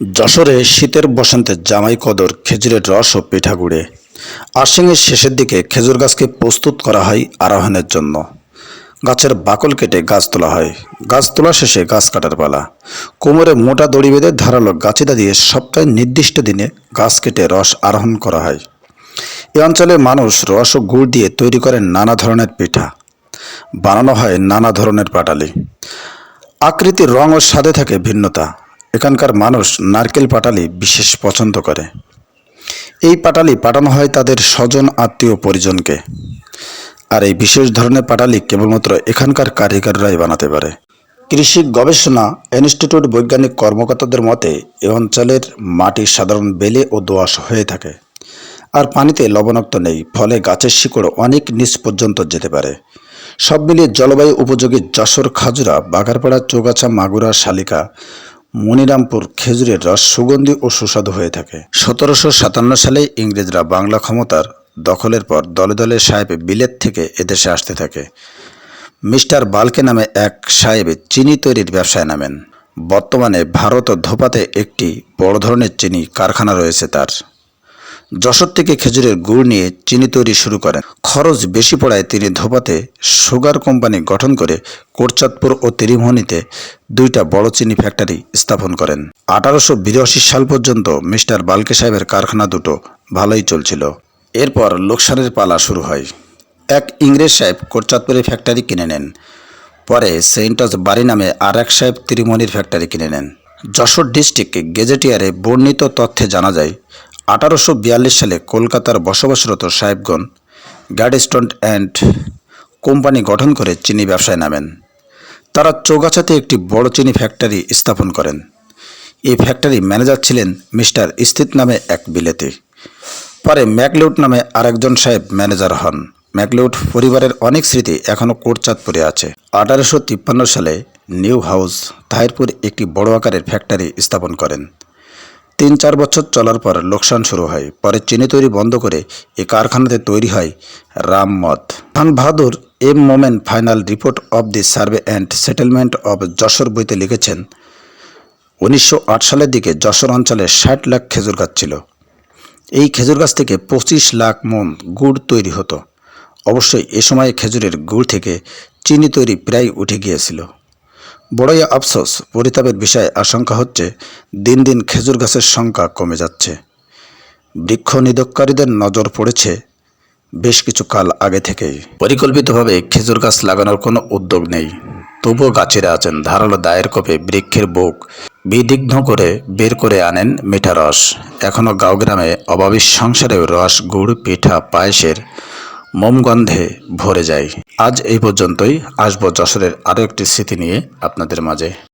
যশোরে শীতের বসন্তে জামাই কদর, খেজুরের রস ও পিঠাগুড়ে আশ্বিনের শেষের দিকে খেজুর গাছকে প্রস্তুত করা হয় আরোহণের জন্য। গাছের বাকল কেটে গাছ তোলা হয়। গাছ তোলা শেষে গাছ কাটার পালা। কোমরে মোটা দড়ি বেঁধে ধারালো গাছিদা দিয়ে সপ্তাহে নির্দিষ্ট দিনে গাছ কেটে রস আরোহণ করা হয়। এ অঞ্চলে মানুষ রস ও গুড় দিয়ে তৈরি করেন নানা ধরনের পিঠা। বানানো হয় নানা ধরনের পাটালি। আকৃতির রং ও স্বাদে থাকে ভিন্নতা। এখানকার মানুষ নারকেল পাটালি বিশেষ পছন্দ করে। এই পাটালি পাঠানো হয় তাদের স্বজন, আত্মীয়, পরিজনকে। আর এই বিশেষ ধরনের পাটালি কেবলমাত্র এখানকার কারিগররাই বানাতে পারে। কৃষি গবেষণা ইনস্টিটিউট বৈজ্ঞানিক কর্মকর্তাদের মতে, এ অঞ্চলের মাটি সাধারণ বেলে ও দোআঁশ হয়ে থাকে। আর পানিতে লবণাক্ত নেই, ফলে গাছের শিকড় অনেক নিচ পর্যন্ত যেতে পারে। সব মিলিয়ে জলবায়ু উপযোগী যশোর, খাজুরা, বাগারপাড়া, চৌগাছা, মাগুরা, শালিকা মনিরামপুর খেজুরের রস সুগন্ধি ও সুস্বাদু হয়ে থাকে। সতেরোশো সাতান্ন সালে ইংরেজরা বাংলা ক্ষমতার দখলের পর দলে দলে সাহেব বিলেত থেকে এদেশে আসতে থাকে। মিস্টার বালকে নামে এক সাহেব চিনি তৈরির ব্যবসায় নামেন। বর্তমানে ভারত ও ধোপাতে একটি বড় ধরনের চিনি কারখানা রয়েছে তার। যশোর থেকে খেজুরের গুড় নিয়ে চিনি তৈরি শুরু করেন। খরচ বেশি পড়ায় তিনি ধোপাতে সুগার কোম্পানি গঠন করে কোরচাঁদপুর ও তিরিমোহনীতে দুইটা বড় চিনি ফ্যাক্টরি স্থাপন করেন। আঠারোশো বিরাশি সাল পর্যন্ত মিস্টার বালকে সাহেবের কারখানা দুটো ভালোই চলছিল। এরপর লোকসানের পালা শুরু হয়। এক ইংরেজ সাহেব কোরচাঁদপুরের ফ্যাক্টরি কিনে নেন। পরে সেন্টস বাড়ি নামে আর এক সাহেব ত্রিমণির ফ্যাক্টরি কিনে নেন। যশোর ডিস্ট্রিক্ট গেজেটিয়ারে বর্ণিত তথ্যে জানা যায় আঠারোশো বিয়াল্লিশ সালে কলকাতার বসবাসরত সাহেবগণ গ্যাডস্টোন অ্যান্ড কোম্পানি গঠন করে চিনি ব্যবসায় নামেন। তারা চৌগাছাতে একটি বড় চিনি ফ্যাক্টরি স্থাপন করেন। এই ফ্যাক্টরি ম্যানেজার ছিলেন মিস্টার স্থিত নামে এক বিলেতি। পরে ম্যাকলেউড নামে আরেকজন সাহেব ম্যানেজার হন। ম্যাকলেউড পরিবারের অনেক স্মৃতি এখনও কোটচাঁদপুরে আছে। আঠারোশো তিপ্পান্ন সালে নিউ হাউস, তাহিরপুর একটি বড় আকারের ফ্যাক্টরি স্থাপন করেন। তিন চার বছর চলার পর লোকসান শুরু হয়। পরে চিনি তৈরি বন্ধ করে এ কারখানাতে তৈরি হয় রাম মদ। Khan Bahadur M Momen final report of the survey and settlement of Jessore বইতে লিখেছেন, উনিশশো আট সালের দিকে যশোর অঞ্চলে ষাট লাখ খেজুর গাছ ছিল। এই খেজুর গাছ থেকে পঁচিশ লাখ মন গুড় তৈরি হতো। অবশ্যই এ সময়ে খেজুরের গুড় থেকে চিনি তৈরি প্রায় উঠে গিয়েছিল। বড়ই আফসোস, পরিতাপের বিষয়ে আশঙ্কা হচ্ছে, দিন দিন খেজুর গাছের সংখ্যা কমে যাচ্ছে। বৃক্ষ নিধককারীদের নজর পড়েছে বেশ কিছু কাল আগে থেকেই। পরিকল্পিতভাবে খেজুর গাছ লাগানোর কোনো উদ্যোগ নেই। তবুও গাছেরা আছেন, ধারালো দায়ের কোপে বৃক্ষের বুক বিদিগ্ধ করে বের করে আনেন মিঠা রস। এখনও গাঁওগ্রামে অভাবী সংসারেও রস, গুড়, পিঠা, পায়েসের মোমগন্ধে ভরে যায়। আজ এই পর্যন্তই। আসব যশোরের আরও একটি স্মৃতি নিয়ে আপনাদের মাঝে।